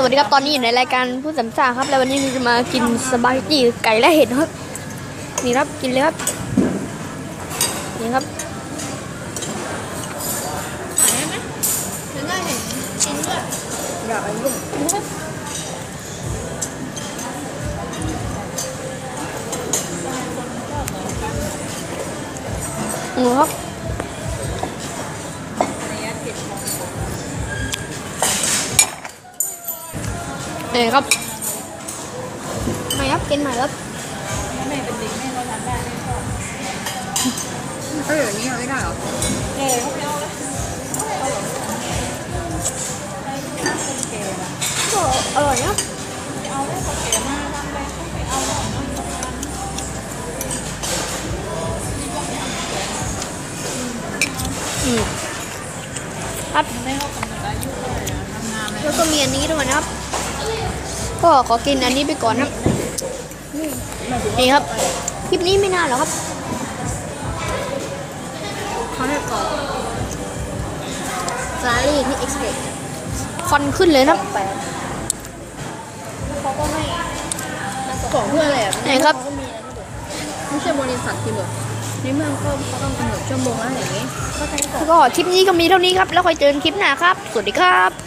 สวัสดีครับตอนนี้อยู่ในรายการผู้สำสาครับ แล้ววันนี้เราจะมากินสปาเกตตี้ไก่และเห็ดครับ นี่ครับกินเลยครับ นี่ครับถึงได้เห็นชิ้นด้วยอยากยุ่งหมูครับ เอ้ครับไม่ครับกินใหม่ครับแม่เป็นเด็กแม่ก็ทำได้แม่ชอบเออนี่ไม่ได้หรอเออเขาไม่เอาแล้วเก๋ละก็อร่อยนะไม่เอาแล้วเขาเก๋มากทำไปเขาไม่เอาแล้วน้องสงการอืมครับแม่เขากำหนดอายุเลยอะทำงานเลยแล้วก็มีอันนี้ด้วยนะครับ ก็ขอกินอันนี้ไปก่อนครับ นี่ครับ คลิปนี้ไม่นานหรอกครับเขาให้กรอบซาลี่ที่เอ็กซ์เพรสฟันขึ้นเลยนะครับแปดเขาก็ไม่ของเพื่ออะไรอะไหนครับเขาก็มีอันนี้ด้วยไม่ใช่บริษัทที่แบบนี่เมืองเขาเขาต้องกำหนดชั่วโมงอะไรอย่างงี้ก็ใช้กรอบก็คลิปนี้ก็มีเท่านี้ครับ แล้วค่อยเจอกันคลิปหน้าครับ สวัสดีครับ